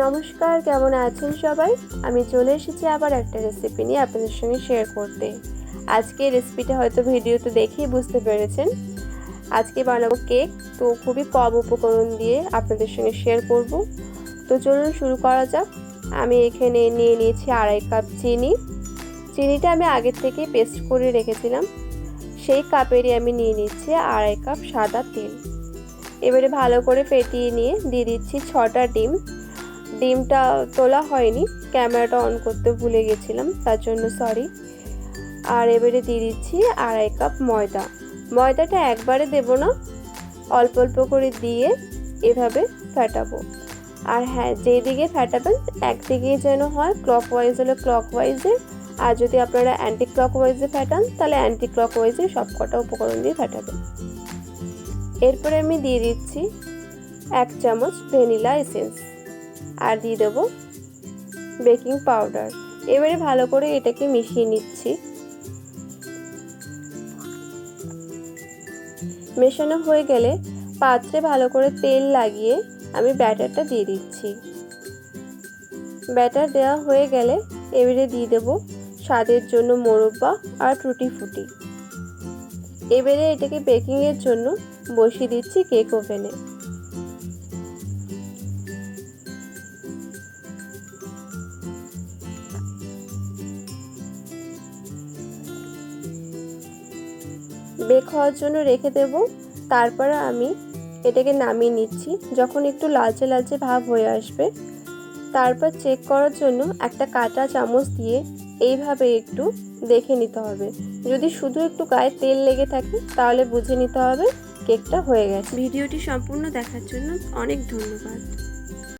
নমস্কার, কেমন আছেন সবাই? আমি চলে এসেছি আবার একটা রেসিপি নিয়ে আপনাদের সঙ্গে শেয়ার করতে। আজকে রেসিপিটা হয়তো ভিডিওতে দেখেই বুঝতে পেরেছেন। আজকে বানাবো কেক তো খুবই কম উপকরণ দিয়ে আপনাদের সঙ্গে শেয়ার করব। তো চলুন শুরু করা যাক। আমি এখানে নিয়ে নিয়েছি আড়াই কাপ চিনি। চিনিটা আমি আগের থেকেই পেস্ট করে রেখেছিলাম। সেই কাপেরই আমি নিয়ে নিচ্ছি আড়াই কাপ সাদা তেল। এবারে ভালো করে ফেটিয়ে নিয়ে দিয়ে দিচ্ছি ছটা ডিম। ডিমটা তোলা হয়নি, ক্যামেরাটা অন করতে ভুলে গেছিলাম, তার জন্য সরি আর এবারে দিয়ে দিচ্ছি আড়াই কাপ ময়দা। ময়দাটা একবারে দেব না, অল্প অল্প করে দিয়ে এভাবে ফেটাবো। আর হ্যাঁ যেদিকে ফেটাবেন, একদিকে যেন হয় ক্লক ওয়াইজ হলে ক্লক ওয়াইজে আর যদি আপনারা অ্যান্টি ক্লক ওয়াইজে ফেটান, তাহলে অ্যান্টি ক্লক ওয়াইজে সব কটা উপকরণ দিয়ে ফেটাবেন। এরপরে আমি দিয়ে দিচ্ছি এক চামচ ভ্যানিলা এসেন্স আর দিয়ে দেবো বেকিং পাউডার। এবারে ভালো করে এটাকে মিশিয়ে নিচ্ছি। মেশানো হয়ে গেলে পাত্রে ভালো করে তেল লাগিয়ে আমি ব্যাটারটা দিয়ে দিচ্ছি। ব্যাটার দেওয়া হয়ে গেলে এবারে দিয়ে দেব স্বাদের জন্য মোরব্বা আর টুটি ফুটি। এবারে এটাকে বেকিংয়ের জন্য বসিয়ে দিচ্ছি কেক ওভেনে। বেক হওয়ার জন্য রেখে দেব। তারপরে আমি এটাকে নামিয়ে নিচ্ছি, যখন একটু লালচে লালচে ভাব হয়ে আসবে। তারপর চেক করার জন্য একটা কাটা চামচ দিয়ে এইভাবে একটু দেখে নিতে হবে। যদি শুধু একটু গায়ে তেল লেগে থাকে, তাহলে বুঝে নিতে হবে কেকটা হয়ে গেছে। ভিডিওটি সম্পূর্ণ দেখার জন্য অনেক ধন্যবাদ।